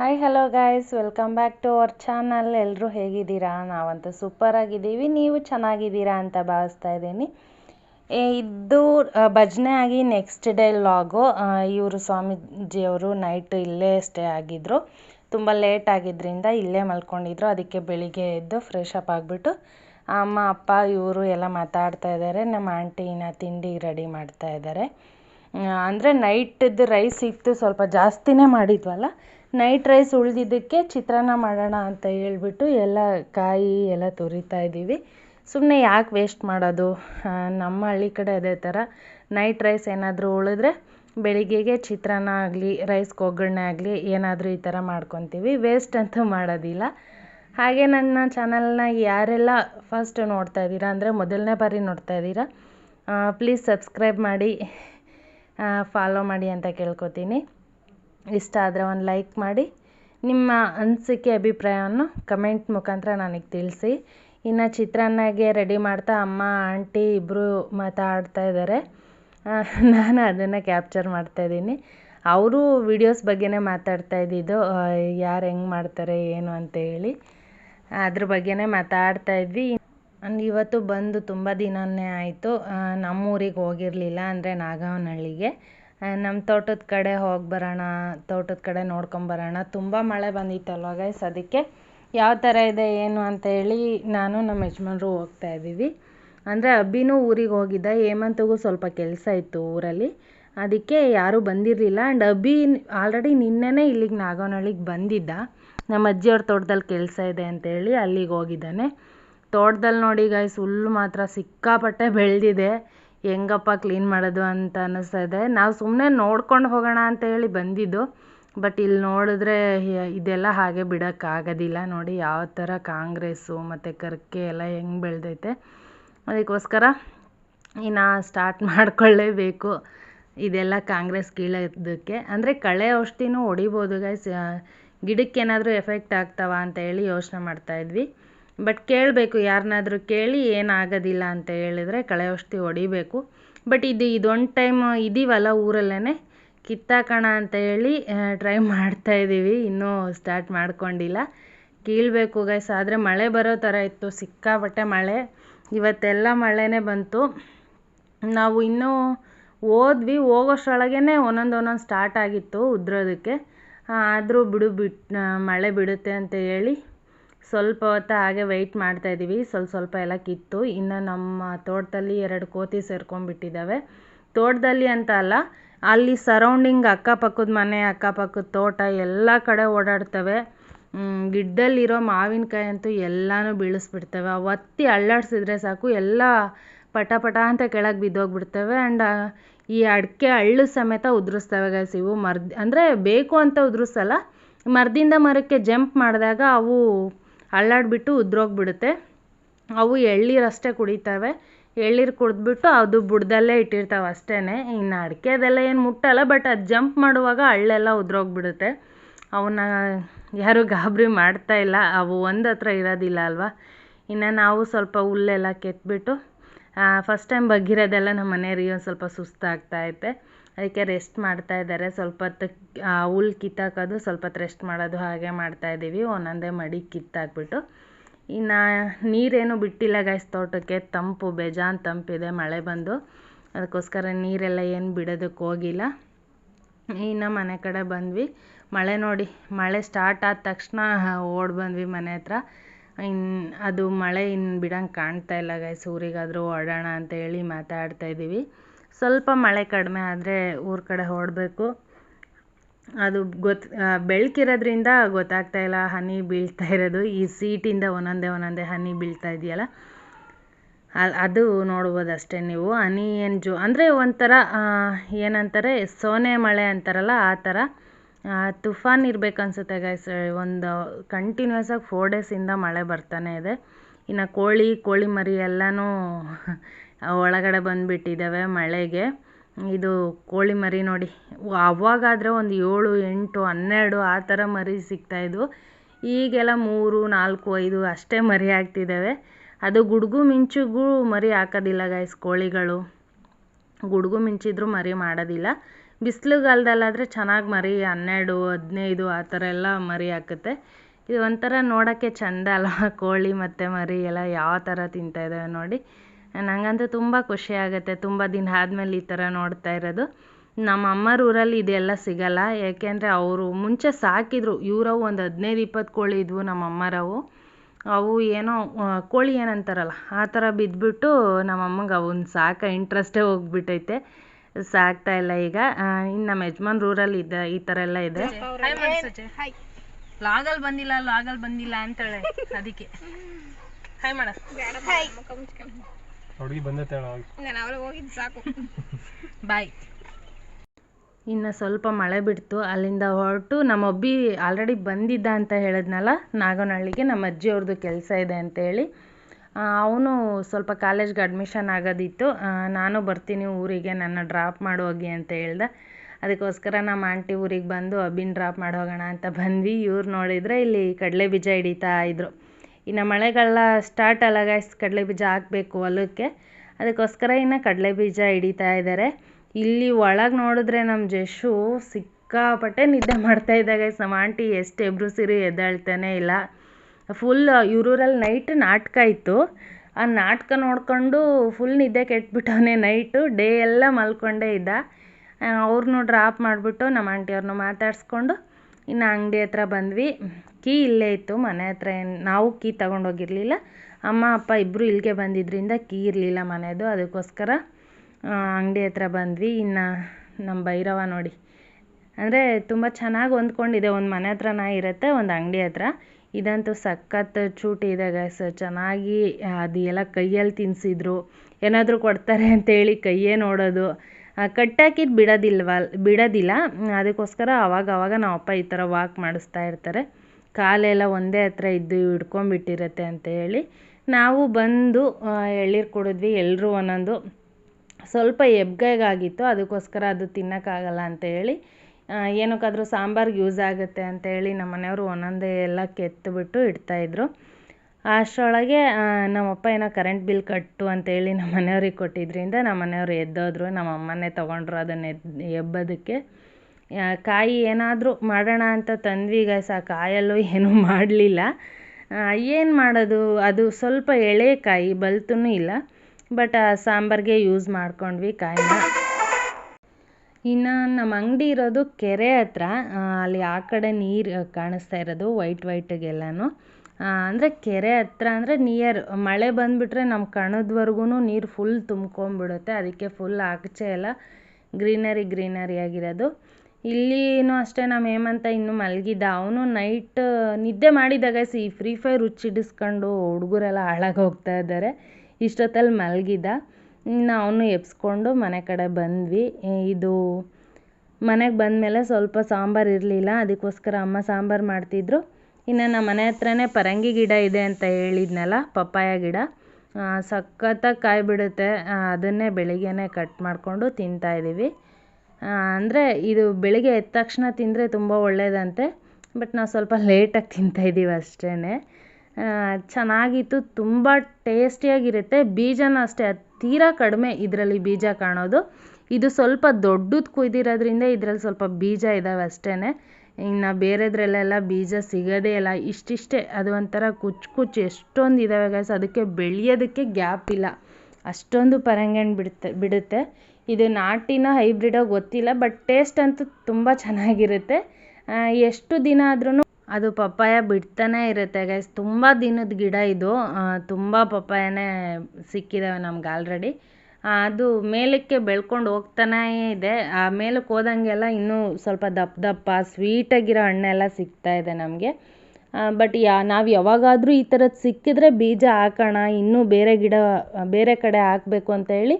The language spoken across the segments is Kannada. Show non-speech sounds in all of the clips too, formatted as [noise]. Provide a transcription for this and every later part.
Hi hello guys welcome back to our channel ಎಲ್ಲರೂ ಹೇಗಿದ್ದೀರಾ? ನಾವಂತೂ ಸೂಪರ್ ಆಗಿದ್ದೀವಿ. ನೀವು ಚೆನ್ನಾಗಿದ್ದೀರಾ ಅಂತ ಭಾವಿಸ್ತಾ ಇದ್ದೀನಿ. ಇದು ಭಜನೆ ಆಗಿ ನೆಕ್ಸ್ಟ್ ಡೇ ಲಾಗು ಇವರು ಸ್ವಾಮೀಜಿಯವರು ನೈಟ್ ಇಲ್ಲೇ ಸ್ಟೇ ಆಗಿದ್ದರು ತುಂಬ ಲೇಟ್ ಆಗಿದ್ದರಿಂದ ಇಲ್ಲೇ ಮಲ್ಕೊಂಡಿದ್ರು. ಅದಕ್ಕೆ ಬೆಳಿಗ್ಗೆ ಎದ್ದು ಫ್ರೆಶ್ ಅಪ್ ಆಗಿಬಿಟ್ಟು, ಅಮ್ಮ, ಅಪ್ಪ, ಇವರು ಎಲ್ಲ ಮಾತಾಡ್ತಾ ಇದ್ದಾರೆ. ನಮ್ಮ ಆಂಟಿನ ತಿಂಡಿ ರೆಡಿ ಮಾಡ್ತಾ ಇದ್ದಾರೆ. ಅಂದರೆ ನೈಟದ್ದು ರೈಸ್ ಇತ್ತು ಸ್ವಲ್ಪ ಜಾಸ್ತಿನೇ ಮಾಡಿದ್ವಲ್ಲ ನೈಟ್ ರೈಸ್ ಉಳಿದಿದ್ದಕ್ಕೆ ಚಿತ್ರಾನ್ನ ಮಾಡೋಣ ಅಂತ ಹೇಳ್ಬಿಟ್ಟು ಎಲ್ಲ ಕಾಯಿ ಎಲ್ಲ ತುರಿತಾ ಇದ್ದೀವಿ. ಸುಮ್ಮನೆ ಯಾಕೆ ವೇಸ್ಟ್ ಮಾಡೋದು? ನಮ್ಮ ಹಳ್ಳಿ ಕಡೆ ಅದೇ ಥರ. ನೈಟ್ ರೈಸ್ ಏನಾದರೂ ಉಳಿದ್ರೆ ಬೆಳಿಗ್ಗೆಗೆ ಚಿತ್ರಾನ್ನ ಆಗಲಿ ರೈಸ್ಗೆ ಒಗ್ಗರಣೆ ಆಗಲಿ ಏನಾದರೂ ಈ ಥರ ಮಾಡ್ಕೊತೀವಿ. ವೇಸ್ಟ್ ಅಂತೂ ಮಾಡೋದಿಲ್ಲ. ಹಾಗೆ ನನ್ನ ಚಾನಲ್ನ ಯಾರೆಲ್ಲ ಫಸ್ಟ್ ನೋಡ್ತಾ ಇದ್ದೀರಾ ಅಂದರೆ ಮೊದಲನೇ ಬಾರಿ ನೋಡ್ತಾ ಇದ್ದೀರಾ ಪ್ಲೀಸ್ ಸಬ್ಸ್ಕ್ರೈಬ್ ಮಾಡಿ ಫಾಲೋ ಮಾಡಿ ಅಂತ ಕೇಳ್ಕೊತೀನಿ. ಇಷ್ಟ ಆದರೆ ಒಂದು ಲೈಕ್ ಮಾಡಿ. ನಿಮ್ಮ ಅನಿಸಿಕೆ ಅಭಿಪ್ರಾಯವನ್ನು ಕಮೆಂಟ್ ಮುಖಾಂತರ ನನಗೆ ತಿಳಿಸಿ. ಇನ್ನು ಚಿತ್ರಾನ್ನಗೆ ರೆಡಿ ಮಾಡ್ತಾ ಅಮ್ಮ, ಆಂಟಿ ಇಬ್ಬರು ಮಾತಾಡ್ತಾ ಇದ್ದಾರೆ. ನಾನು ಅದನ್ನು ಕ್ಯಾಪ್ಚರ್ ಮಾಡ್ತಾ ಇದ್ದೀನಿ. ಅವರು ವಿಡಿಯೋಸ್ ಬಗ್ಗೆನೇ ಮಾತಾಡ್ತಾ ಇದ್ದಿದ್ದು ಯಾರು ಹೆಂಗೆ ಮಾಡ್ತಾರೆ, ಏನು ಅಂತ ಹೇಳಿ. ಅದ್ರ ಬಗ್ಗೆನೇ ಮಾತಾಡ್ತಾ ಇದ್ವಿ. ಇವತ್ತು ಬಂದು ತುಂಬ ದಿನನೇ ಆಯಿತು. ನಮ್ಮೂರಿಗೆ ಹೋಗಿರಲಿಲ್ಲ ಅಂದರೆ ನಾಗವನಹಳ್ಳಿಗೆ ನಮ್ಮ ತೋಟದ ಕಡೆ ಹೋಗಿ ಬರೋಣ, ತೋಟದ ಕಡೆ ನೋಡ್ಕೊಂಬರೋಣ ತುಂಬ ಮಳೆ ಬಂದಿತ್ತಲ್ವ ಗೈಸ್ ಅದಕ್ಕೆ ಯಾವ ಥರ ಇದೆ, ಏನು ಅಂತ ಹೇಳಿ ನಾನು ನಮ್ಮ ಯಜಮಾನ್ರು ಹೋಗ್ತಾ ಇದ್ದೀವಿ. ಅಂದರೆ ಅಬ್ಬಿನೂ ಊರಿಗೆ ಹೋಗಿದ್ದ, ಹೇಮಂತ್ಗೂ ಸ್ವಲ್ಪ ಕೆಲಸ ಇತ್ತು ಊರಲ್ಲಿ. ಅದಕ್ಕೆ ಯಾರೂ ಬಂದಿರಲಿಲ್ಲ. ಆ್ಯಂಡ್ ಅಬ್ಬಿ ಆಲ್ರೆಡಿ ನಿನ್ನೆನೇ ಇಲ್ಲಿಗೆ ನಾಗವನಹಳ್ಳಿಗೆ ಬಂದಿದ್ದ. ನಮ್ಮ ಅಜ್ಜಿಯವ್ರ ತೋಟದಲ್ಲಿ ಕೆಲಸ ಇದೆ ಅಂತೇಳಿ ಅಲ್ಲಿಗೆ ಹೋಗಿದ್ದಾನೆ. ತೋಟದಲ್ಲಿ ನೋಡಿ ಗಾಯ್ಸ್ ಹುಲ್ಲು ಮಾತ್ರ ಸಿಕ್ಕಾಪಟ್ಟೆ ಬೆಳೆದಿದೆ. ಹೆಂಗಪ್ಪ ಕ್ಲೀನ್ ಮಾಡೋದು ಅಂತ ಅನ್ನಿಸ್ತಾ ಇದೆ ನಾವು ಸುಮ್ಮನೆ ನೋಡ್ಕೊಂಡು ಹೋಗೋಣ ಅಂತ ಹೇಳಿ ಬಂದಿದ್ದು. ಬಟ್ ಇಲ್ಲಿ ನೋಡಿದ್ರೆ ಇದೆಲ್ಲ ಹಾಗೆ ಬಿಡೋಕ್ಕಾಗೋದಿಲ್ಲ ನೋಡಿ ಯಾವ ಥರ ಕಾಂಗ್ರೆಸ್ಸು ಮತ್ತು ಕರ್ಕೆ ಎಲ್ಲ ಹೆಂಗೆ ಬೆಳೆದೈತೆ. ಅದಕ್ಕೋಸ್ಕರ ಇನ್ನು ಸ್ಟಾರ್ಟ್ [laughs] ಮಾಡಿಕೊಳ್ಳೇಬೇಕು. ಇದೆಲ್ಲ ಕಾಂಗ್ರೆಸ್ ಕೀಳೋದಕ್ಕೆ. ಅಂದರೆ ಕಳೆ ಔಷಧಿನೂ ಹೊಡಿಬೋದು ಗಿಡಕ್ಕೆ ಏನಾದರೂ ಎಫೆಕ್ಟ್ ಆಗ್ತಾವ ಅಂತ ಹೇಳಿ ಯೋಚನೆ ಮಾಡ್ತಾಯಿದ್ವಿ ಬಟ್ ಕೇಳಬೇಕು ಯಾರನ್ನಾದ್ರೂ ಕೇಳಿ ಏನಾಗೋದಿಲ್ಲ ಅಂತ ಹೇಳಿದರೆ ಕಳೆ ಔಷಧಿ ಹೊಡಿಬೇಕು. ಬಟ್ ಇದು ಇದೊಂದು ಟೈಮ್ ಇದೀವಲ್ಲ ಊರಲ್ಲೇ ಕಿತ್ತಾಕೋಣ ಅಂತ ಹೇಳಿ ಟ್ರೈ ಮಾಡ್ತಾ ಇದ್ದೀವಿ ಇನ್ನೂ ಸ್ಟಾರ್ಟ್ ಮಾಡ್ಕೊಂಡಿಲ್ಲ. ಕೀಳಬೇಕು ಗೈಸ್ ಆದರೆ ಮಳೆ ಬರೋ ಥರ ಇತ್ತು, ಸಿಕ್ಕಾಪಟ್ಟೆ ಮಳೆ. ಇವತ್ತೆಲ್ಲ ಮಳೆನೇ ಬಂತು. ನಾವು ಇನ್ನೂ ಹೋದ್ವಿ ಹೋಗೋಷ್ಟರೊಳಗೇ ಒಂದೊಂದು ಒಂದೊಂದು ಸ್ಟಾರ್ಟ್ ಆಗಿತ್ತು ಉದ್ರೋದಕ್ಕೆ. ಆದರೂ ಬಿಡು, ಬಿಟ್ ಮಳೆ ಬಿಡುತ್ತೆ ಅಂತ ಹೇಳಿ ಸ್ವಲ್ಪ ಹೊತ್ತು ಹಾಗೆ ವೆಯ್ಟ್ ಮಾಡ್ತಾಯಿದ್ದೀವಿ ಸ್ವಲ್ಪ ಸ್ವಲ್ಪ ಎಲ್ಲ ಕಿತ್ತು. ಇನ್ನು ನಮ್ಮ ತೋಟದಲ್ಲಿ ಎರಡು ಕೋತಿ ಸೇರ್ಕೊಂಡ್ಬಿಟ್ಟಿದ್ದಾವೆ. ತೋಟದಲ್ಲಿ ಅಂತ ಅಲ್ಲ, ಅಲ್ಲಿ ಸರೌಂಡಿಂಗ್ ಅಕ್ಕಪಕ್ಕದ ಮನೆ, ಅಕ್ಕಪಕ್ಕದ ತೋಟ ಎಲ್ಲ ಕಡೆ ಓಡಾಡ್ತವೆ. ಗಿಡದಲ್ಲಿರೋ ಮಾವಿನಕಾಯಿ ಅಂತೂ ಎಲ್ಲನೂ ಬೀಳಿಸ್ಬಿಡ್ತವೆ. ಒತ್ತಿ ಅಳ್ಳಾಡ್ಸಿದ್ರೆ ಸಾಕು, ಎಲ್ಲ ಪಟ ಪಟ ಅಂತ ಕೆಳಗೆ ಬಿದ್ದೋಗ್ಬಿಡ್ತವೆ. ಆ್ಯಂಡ್ ಈ ಅಡಿಕೆ ಅಳ್ಳು ಸಮೇತ ಉದುರಿಸ್ತವೆ ಗೈಸ್ ಇವು ಮರ್ದ್, ಅಂದರೆ ಬೇಕು ಅಂತ ಉದುರಿಸಲ್ಲ. ಮರದಿಂದ ಮರಕ್ಕೆ ಜಂಪ್ ಮಾಡಿದಾಗ ಅವು ಅಳ್ಳಾಡ್ಬಿಟ್ಟು ಉದ್ರೋಗ್ಬಿಡುತ್ತೆ. ಅವು ಎಳ್ನೀರಷ್ಟೇ ಕುಡಿತಾವೆ. ಎಳ್ನೀರು ಕುಡಿದ್ಬಿಟ್ಟು ಅದು ಬುಡದಲ್ಲೇ ಇಟ್ಟಿರ್ತಾವೆ ಅಷ್ಟೇ ಇನ್ನು ಅಡಿಕೆದೆಲ್ಲ ಏನು ಮುಟ್ಟಲ್ಲ, ಬಟ್ ಅದು ಜಂಪ್ ಮಾಡುವಾಗ ಹಳ್ಳೆಲ್ಲ ಉದ್ರೋಗ್ಬಿಡುತ್ತೆ. ಅವನ್ನ ಯಾರೂ ಗಾಬರಿ ಮಾಡ್ತಾ ಇಲ್ಲ. ಅವು ಒಂದು ಹತ್ರ ಇರೋದಿಲ್ಲ ಅಲ್ವಾ? ಇನ್ನು ನಾವು ಸ್ವಲ್ಪ ಹುಲ್ಲೆಲ್ಲ ಕೆತ್ತಿಬಿಟ್ಟು ಫಸ್ಟ್ ಟೈಮ್ ಬಗ್ಗಿರೋದೆಲ್ಲ ನಮ್ಮ ಮನೆಯವ್ರಿಗೆ ಒಂದು ಸ್ವಲ್ಪ ಸುಸ್ತಾಗ್ತಾ ಐತೆ. ಅದಕ್ಕೆ ರೆಸ್ಟ್ ಮಾಡ್ತಾ ಇದ್ದಾರೆ. ಸ್ವಲ್ಪ ಹೊತ್ತು ಆ, ಹುಲ್ ಕಿತ್ತಾಕೋದು ಸ್ವಲ್ಪ ಹೊತ್ತು ರೆಸ್ಟ್ ಮಾಡೋದು ಹಾಗೆ ಮಾಡ್ತಾ ಇದ್ದೀವಿ. ಒಂದೊಂದೇ ಮಡಿ ಕಿತ್ತಾಕ್ಬಿಟ್ಟು. ಇನ್ನು ನೀರೇನು ಬಿಟ್ಟಿಲ್ಲ ಗೈಸ್ ತೋಟಕ್ಕೆ. ತಂಪು ಬೇಜಾನ್ ತಂಪಿದೆ ಮಳೆ ಬಂದು. ಅದಕ್ಕೋಸ್ಕರ ನೀರೆಲ್ಲ ಏನು ಬಿಡೋದಕ್ಕೆ ಹೋಗಿಲ್ಲ. ಇನ್ನು ಮನೆ ಕಡೆ ಬಂದ್ವಿ. ಮಳೆ ನೋಡಿ ಮಳೆ ಸ್ಟಾರ್ಟ್ ಆದ ತಕ್ಷಣ ಓಡ್ ಬಂದ್ವಿ ಮನೆ ಹತ್ರ. ಇನ್ನು ಅದು ಮಳೆ ಇನ್ನು ಬಿಡಂಗೆ ಕಾಣ್ತಾ ಇಲ್ಲ ಗೈಸ್ ಊರಿಗಾದರೂ ಓಡೋಣ ಅಂತ ಹೇಳಿ ಮಾತಾಡ್ತಾ ಇದ್ದೀವಿ. ಸ್ವಲ್ಪ ಮಳೆ ಕಡಿಮೆ ಆದರೆ ಊರ ಕಡೆ ಹೊರಡಬೇಕು ಅದು ಗೊತ್ತು ಬೆಳಕಿರೋದ್ರಿಂದ ಗೊತ್ತಾಗ್ತಾ ಇಲ್ಲ, ಹನಿ ಬೀಳ್ತಾ ಇರೋದು. ಈ ಸೀಟಿಂದ ಒಂದೊಂದೇ ಒಂದೊಂದೇ ಹನಿ ಬೀಳ್ತಾ ಇದೆಯಲ್ಲ? ಅದು ನೋಡ್ಬೋದು ಅಷ್ಟೇ ನೀವು. ಹನಿ ಏನು ಜೋ, ಅಂದರೆ ಒಂಥರ ಏನಂತಾರೆ, ಸೋನೆ ಮಳೆ ಅಂತಾರಲ್ಲ, ಆ ಥರ. ತುಫಾನ್ ಇರ್ಬೇಕು ಅನ್ಸುತ್ತೆ ಗೈಸ್ ಒಂದು ಕಂಟಿನ್ಯೂಸ್ ಆಗಿ ಫೋರ್ ಡೇಸಿಂದ ಮಳೆ ಬರ್ತಾನೆ ಇದೆ. ಇನ್ನು ಕೋಳಿ ಕೋಳಿ ಮರಿ ಎಲ್ಲನೂ ಒಳಗಡೆ ಬಂದುಬಿಟ್ಟಿದ್ದಾವೆ ಮಳೆಗೆ. ಇದು ಕೋಳಿ ಮರಿ ನೋಡಿ. ಅವಾಗಾದರೆ ಒಂದು ಏಳು, ಎಂಟು, ಹನ್ನೆರಡು ಆ ಥರ ಮರಿ ಸಿಗ್ತಾಯಿದ್ವು ಈಗೆಲ್ಲ ಮೂರು, ನಾಲ್ಕು, ಐದು ಅಷ್ಟೇ ಮರಿ ಆಗ್ತಿದ್ದಾವೆ. ಅದು ಗುಡುಗು ಮಿಂಚುಗೂ ಮರಿ ಹಾಕೋದಿಲ್ಲ ಗೈಸ್ ಕೋಳಿಗಳು. ಗುಡುಗು ಮಿಂಚಿದ್ರೂ ಮರಿ ಮಾಡೋದಿಲ್ಲ. ಬಿಸಿಲುಗಾಲದಲ್ಲಾದರೆ ಚೆನ್ನಾಗಿ ಮರಿ ಹನ್ನೆರಡು, ಹದಿನೈದು ಆ ಥರ ಎಲ್ಲ ಮರಿ ಹಾಕುತ್ತೆ. ಇದು ಒಂಥರ ನೋಡೋಕ್ಕೆ ಚೆಂದ ಅಲ್ವಾ? ಕೋಳಿ ಮತ್ತು ಮರಿ ಎಲ್ಲ ಯಾವ ಥರ ತಿಂತಾಯಿದ್ದಾವೆ ನೋಡಿ. ನನಗಂತೂ ತುಂಬ ಖುಷಿ ಆಗುತ್ತೆ. ತುಂಬ ದಿನ ಆದ್ಮೇಲೆ ಈ ಥರ ನೋಡ್ತಾ ಇರೋದು. ನಮ್ಮ ಅಮ್ಮರ ಊರಲ್ಲಿ ಇದೆಲ್ಲ ಸಿಗಲ್ಲ. ಯಾಕೆಂದರೆ ಅವರು ಮುಂಚೆ ಸಾಕಿದ್ರು. ಇವರವು ಒಂದು ಹದಿನೈದು ಇಪ್ಪತ್ತು ಕೋಳಿ ಇದ್ವು ನಮ್ಮ ಅಮ್ಮರವು. ಅವು ಏನೋ ಕೋಳಿ ಏನಂತಾರಲ್ಲ ಆ ಥರ ಬಿದ್ದುಬಿಟ್ಟು ನಮ್ಮ ಅಮ್ಮಂಗೆ ಅವನ್ನ ಸಾಕ ಇಂಟ್ರೆಸ್ಟೇ ಹೋಗ್ಬಿಟ್ಟೈತೆ ಸಾಕ್ತಾ ಇಲ್ಲ ಈಗ. ಇನ್ನು ನಮ್ಮ ಯಜಮಾನ್ ರೂರಲ್ಲಿ ಇದ್ದ ಈ ಥರ ಎಲ್ಲ ಇದೆ. ಲಾಗಲ್ ಬಂದಿಲ್ಲ ಲಾಗಲ್ ಬಂದಿಲ್ಲ ಅಂತೇಳಿ. [laughs] ಅದಕ್ಕೆ. ಹಾಯ್ ಮಾಡ ಹುಡುಗಿ ಸಾಕು. [laughs] ಬಾಯ್ ಇನ್ನು ಸ್ವಲ್ಪ ಮಳೆ ಬಿಡ್ತು ಅಲ್ಲಿಂದ ಹೊರಟು ನಮ್ಮ ಒಬ್ಬಿ ಆಲ್ರೆಡಿ ಬಂದಿದ್ದ ಅಂತ ಹೇಳಿದ್ನಲ್ಲ ನಾಗನಹಳ್ಳಿಗೆ ನಮ್ಮ ಅಜ್ಜಿ ಅವ್ರದ್ದು ಕೆಲಸ ಇದೆ ಅಂತೇಳಿ ಅವನು ಸ್ವಲ್ಪ ಕಾಲೇಜ್ಗೆ ಅಡ್ಮಿಷನ್ ಆಗೋದಿತ್ತು ನಾನು ಬರ್ತೀನಿ ಊರಿಗೆ ನನ್ನ ಡ್ರಾಪ್ ಮಾಡೋಗಿ ಹೋಗಿ ಅಂತ ಹೇಳ್ದೆ. ಅದಕ್ಕೋಸ್ಕರ ನಮ್ಮ ಆಂಟಿ ಊರಿಗೆ ಬಂದು ಅಬ್ಬಿನ ಡ್ರಾಪ್ ಮಾಡೋಗೋಣ ಹೋಗೋಣ ಅಂತ ಬಂದ್ವಿ. ಇವ್ರು ನೋಡಿದರೆ ಇಲ್ಲಿ ಕಡಲೆ ಬೀಜ ಹಿಡಿತಾ ಇದ್ರು. ಇನ್ನು ಮಳೆಗಾಲ ಸ್ಟಾರ್ಟ್ ಅಲ್ಲ ಗೈಸ್ ಕಡಲೆ ಬೀಜ ಹಾಕಬೇಕು ಹೊಲಕ್ಕೆ. ಅದಕ್ಕೋಸ್ಕರ ಇನ್ನು ಕಡಲೆ ಬೀಜ ಹಿಡಿತಾ ಇದ್ದಾರೆ ಇಲ್ಲಿ ಒಳಗೆ ನೋಡಿದ್ರೆ ನಮ್ಮ ಜಶು ಸಿಕ್ಕಾಪಟ್ಟೆ ನಿದ್ದೆ ಮಾಡ್ತಾ ಇದ್ದ ಗೈಸ್ ನಮ್ಮ ಆಂಟಿ ಎಷ್ಟು ಎಬ್ರುಸಿರಿ ಎದ್ದಾಳ್ತಾನೆ ಇಲ್ಲ. ಫುಲ್ ಇವರೂರಲ್ಲಿ ನೈಟ್ ನಾಟಕ ಇತ್ತು. ಆ ನಾಟಕ ನೋಡಿಕೊಂಡು ಫುಲ್ ನಿದ್ದೆ ಕೆಟ್ಬಿಟ್ಟವನೇ ನೈಟು ಡೇ ಎಲ್ಲ ಮಲ್ಕೊಂಡೇ ಇದ್ದ. ಅವ್ರನ್ನೂ ಡ್ರಾಪ್ ಮಾಡಿಬಿಟ್ಟು ನಮ್ಮ ಆಂಟಿಯವ್ರನ್ನೂ ಮಾತಾಡಿಸ್ಕೊಂಡು ಇನ್ನು ಅಂಗಡಿ ಹತ್ರ ಬಂದ್ವಿ. ಕೀ ಇಲ್ಲೇ ಇತ್ತು. ಮನೆ ಹತ್ರ ಏನು, ನಾವು ಕೀ ತಗೊಂಡೋಗಿರಲಿಲ್ಲ. ಅಮ್ಮ, ಅಪ್ಪ ಇಬ್ಬರು ಇಲ್ಲಿಗೆ ಬಂದಿದ್ದರಿಂದ ಕೀ ಇರಲಿಲ್ಲ ಮನೆಯದು ಅದಕ್ಕೋಸ್ಕರ ಅಂಗಡಿ ಹತ್ರ ಬಂದ್ವಿ. ಇನ್ನು ನಮ್ಮ ಭೈರವ ನೋಡಿ. ಅಂದರೆ ತುಂಬ ಚೆನ್ನಾಗಿ ಹೊಂದ್ಕೊಂಡಿದೆ. ಒಂದು ಮನೆ ಹತ್ರನ ಇರುತ್ತೆ, ಒಂದು ಅಂಗಡಿ ಹತ್ರ. ಇದಂತೂ ಸಖತ್ ಚೂಟಿ ಇದೆ ಗೈಸ್ ಚೆನ್ನಾಗಿ ಅದು ಎಲ್ಲ ಕೈಯಲ್ಲಿ ತಿನ್ನಿಸಿದ್ರು ಏನಾದರೂ ಕೊಡ್ತಾರೆ ಅಂತೇಳಿ ಕೈಯೇ ನೋಡೋದು. ಕಟ್ಟಾಕಿದ್ದು ಬಿಡೋದಿಲ್ವಲ್ ಬಿಡೋದಿಲ್ಲ. ಅದಕ್ಕೋಸ್ಕರ ಅವಾಗ ಅವಾಗ ನಮ್ಮ ಅಪ್ಪ ಈ ಥರ ವಾಕ್ ಮಾಡಿಸ್ತಾ ಇರ್ತಾರೆ. ಕಾಲೆಲ್ಲ ಒಂದೇ ಹತ್ರ ಇದ್ದು ಹಿಡ್ಕೊಂಬಿಟ್ಟಿರತ್ತೆ ಅಂತ ಹೇಳಿ ನಾವು ಬಂದು ಎಳ್ನೀರು ಕುಡಿದ್ವಿ. ಎಲ್ಲರೂ ಒಂದೊಂದು ಸ್ವಲ್ಪ ಎಬ್ಗೈಗಾಗಿತ್ತು ಅದಕ್ಕೋಸ್ಕರ ಅದು ತಿನ್ನೋಕ್ಕಾಗಲ್ಲ ಅಂತ ಹೇಳಿ ಏನಕ್ಕಾದ್ರೂ ಸಾಂಬಾರ್ಗೆ ಯೂಸ್ ಆಗುತ್ತೆ ಅಂತ ಹೇಳಿ ನಮ್ಮ ಮನೆಯವರು ಒಂದೊಂದೇ ಎಲ್ಲ ಕೆತ್ತಿಬಿಟ್ಟು ಇಡ್ತಾಯಿದ್ರು ಅಷ್ಟರೊಳಗೆ ಆ, ನಮ್ಮಪ್ಪ ಏನೋ ಕರೆಂಟ್ ಬಿಲ್ ಕಟ್ಟು ಅಂತೇಳಿ ನಮ್ಮ ಮನೆಯವ್ರಿಗೆ ಕೊಟ್ಟಿದ್ದರಿಂದ ನಮ್ಮ ಮನೆಯವ್ರು ಎದ್ದೋದ್ರು ನಮ್ಮ ಅಮ್ಮನೇ ತೊಗೊಂಡ್ರು ಅದನ್ನು ಎದ್ದು ಎಬ್ಬೋದಕ್ಕೆ. ಕಾಯಿ ಏನಾದರೂ ಮಾಡೋಣ ಅಂತ ತಂದ್ವಿ ಗೈಸ್ ಆ ಕಾಯಲ್ಲೂ ಏನೂ ಮಾಡಲಿಲ್ಲ. ಏನು ಮಾಡೋದು? ಅದು ಸ್ವಲ್ಪ ಎಳೆ ಕಾಯಿ ಬಲ್ತೂ ಇಲ್ಲ. ಬಟ್ ಸಾಂಬಾರಿಗೆ ಯೂಸ್ ಮಾಡ್ಕೊಂಡ್ವಿ ಕಾಯಿನ. ಇನ್ನು ನಮ್ಮ ಅಂಗಡಿ ಇರೋದು ಕೆರೆ ಹತ್ರ. ಅಲ್ಲಿ ಆ ಕಡೆ ನೀರು ಕಾಣಿಸ್ತಾ ಇರೋದು ವೈಟ್ ವೈಟಿಗೆಲ್ಲನೂ ಅಂದರೆ ಕೆರೆ ಹತ್ರ ಅಂದರೆ ನಿಯರ್ ಮಳೆ ಬಂದುಬಿಟ್ರೆ ನಮ್ಮ ಕಣದವರೆಗೂ ನೀರು ಫುಲ್ ತುಂಬ್ಕೊಂಬಿಡುತ್ತೆ ಅದಕ್ಕೆ ಫುಲ್ ಆಚೆ ಎಲ್ಲ ಗ್ರೀನರಿ ಗ್ರೀನರಿ ಆಗಿರೋದು. ಇಲ್ಲಿನೂ ಅಷ್ಟೇ ನಮ್ಮ ಹೇಮಂತ ಇನ್ನೂ ಮಲಗಿದ್ದ. ಅವನು ನೈಟ್ ನಿದ್ದೆ ಮಾಡಿದಾಗ ಸಿ ಫ್ರೀ ಫೈರ್ ಹುಚ್ಚಿಡಿಸ್ಕೊಂಡು ಹುಡುಗರೆಲ್ಲ ಹಾಳಾಗಿ ಹೋಗ್ತಾ ಇದ್ದಾರೆ. ಇಷ್ಟೊತ್ತಲ್ಲಿ ಮಲಗಿದ್ದ. ಇನ್ನು ಅವನು ಎಬ್ಸ್ಕೊಂಡು ಮನೆ ಕಡೆ ಬಂದ್ವಿ. ಇದು ಮನೆಗೆ ಬಂದಮೇಲೆ ಸ್ವಲ್ಪ ಸಾಂಬಾರು ಇರಲಿಲ್ಲ. ಅದಕ್ಕೋಸ್ಕರ ಅಮ್ಮ ಸಾಂಬಾರು ಮಾಡ್ತಿದ್ರು. ಇನ್ನು ನಮ್ಮ ಮನೆ ಹತ್ರನೇ ಪರಂಗಿ ಗಿಡ ಇದೆ ಅಂತ ಹೇಳಿದ್ನಲ್ಲ, ಪಪ್ಪಾಯ ಗಿಡ. ಸಖತ್ತಾಗಿ ಕಾಯಿ ಬಿಡುತ್ತೆ. ಅದನ್ನೇ ಬೆಳಿಗ್ಗೆನೇ ಕಟ್ ಮಾಡಿಕೊಂಡು ತಿಂತಾಯಿದ್ದೀವಿ ಅಂದರೆ ಇದು ಬೆಳಿಗ್ಗೆ ಎದ್ದ ತಕ್ಷಣ ತಿಂದರೆ ತುಂಬ ಒಳ್ಳೆಯದಂತೆ ಬಟ್ ನಾವು ಸ್ವಲ್ಪ ಲೇಟಾಗಿ ತಿಂತಾಯಿದ್ದೀವಿ ಅಷ್ಟೇ ಚೆನ್ನಾಗಿತ್ತು, ತುಂಬ ಟೇಸ್ಟಿಯಾಗಿರುತ್ತೆ. ಬೀಜನೂ ಅಷ್ಟೇ ತೀರಾ ಕಡಿಮೆ ಇದರಲ್ಲಿ ಬೀಜ ಕಾಣೋದು. ಇದು ಸ್ವಲ್ಪ ದೊಡ್ಡದು ಕುಯ್ದಿರೋದ್ರಿಂದ ಇದರಲ್ಲಿ ಸ್ವಲ್ಪ ಬೀಜ ಇದ್ದಾವೆ ಅಷ್ಟೇ ಇನ್ನು ಬೇರೆದ್ರಲ್ಲೆಲ್ಲ ಬೀಜ ಸಿಗೋದೇ ಇಲ್ಲ. ಇಷ್ಟಿಷ್ಟೇ. ಅದು ಒಂಥರ ಕುಚ್ಚು ಕುಚ್ಚು ಎಷ್ಟೊಂದು ಇದ್ದಾವೆ ಗೈಸ್ ಅದಕ್ಕೆ ಬೆಳೆಯೋದಕ್ಕೆ ಗ್ಯಾಪ್ ಇಲ್ಲ. ಅಷ್ಟೊಂದು ಪರಂಗಿ ಹಣ್ಣು ಬಿಡುತ್ತೆ. ಬಿಡುತ್ತೆ ಇದು ನಾಟಿನ ಹೈಬ್ರಿಡೋ ಗೊತ್ತಿಲ್ಲ ಬಟ್ ಟೇಸ್ಟ್ ಅಂತೂ ತುಂಬ ಚೆನ್ನಾಗಿರುತ್ತೆ. ಎಷ್ಟು ದಿನ ಆದ್ರೂ ಅದು ಪಪ್ಪಾಯ ಬಿಡ್ತಾನೆ ಇರುತ್ತೆ ಗೈಸ್ ತುಂಬ ದಿನದ ಗಿಡ ಇದು. ತುಂಬ ಪಪ್ಪಾಯನೇ ಸಿಕ್ಕಿದ್ದಾವೆ ನಮ್ಗೆ ಆಲ್ರೆಡಿ ಅದು ಮೇಲಕ್ಕೆ ಬೆಳ್ಕೊಂಡು ಹೋಗ್ತಾನೇ ಇದೆ. ಆ ಮೇಲಕ್ಕೆ ಹೋದಂಗೆಲ್ಲ ಇನ್ನೂ ಸ್ವಲ್ಪ ದಪ್ಪ ದಪ್ಪ ಸ್ವೀಟಾಗಿರೋ ಹಣ್ಣೆಲ್ಲ ಸಿಗ್ತಾ ಇದೆ ನಮಗೆ. ಬಟ್ ಯಾ, ನಾವು ಯಾವಾಗಾದರೂ ಈ ಥರದ್ದು ಸಿಕ್ಕಿದ್ರೆ ಬೀಜ ಹಾಕೋಣ, ಇನ್ನೂ ಬೇರೆ ಗಿಡ, ಬೇರೆ ಕಡೆ ಹಾಕಬೇಕು ಅಂತ ಹೇಳಿ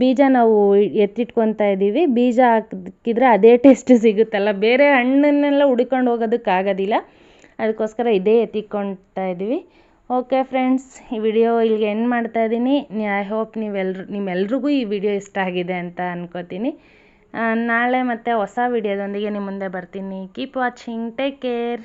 ಬೀಜ ನಾವು ಎತ್ತಿಟ್ಕೊತಾ ಇದ್ದೀವಿ ಬೀಜ ಹಾಕಿದ್ರೆ ಅದೇ ಟೇಸ್ಟ್ ಸಿಗುತ್ತಲ್ಲ. ಬೇರೆ ಹಣ್ಣನ್ನೆಲ್ಲ ಹುಡ್ಕೊಂಡು ಹೋಗೋದಕ್ಕಾಗೋದಿಲ್ಲ. ಅದಕ್ಕೋಸ್ಕರ ಇದೇ ಎತ್ತಿಟ್ಕೊಳ್ತಾ ಇದ್ದೀವಿ ಓಕೆ ಫ್ರೆಂಡ್ಸ್ ಈ ವಿಡಿಯೋ ಇಲ್ಲಿಗೆ ಎಂಡ್ ಮಾಡ್ತಾ ಇದ್ದೀನಿ. ಐ ಹೋಪ್ ನೀವೆಲ್ರು ನಿಮ್ಮೆಲ್ರಿಗೂ ಈ ವಿಡಿಯೋ ಇಷ್ಟ ಆಗಿದೆ ಅಂತ ಅನ್ಕೋತೀನಿ. ನಾಳೆ ಮತ್ತೆ ಹೊಸ ವಿಡಿಯೋದೊಂದಿಗೆ ನಿಮ್ಮ ಮುಂದೆ ಬರ್ತೀನಿ. Keep watching take care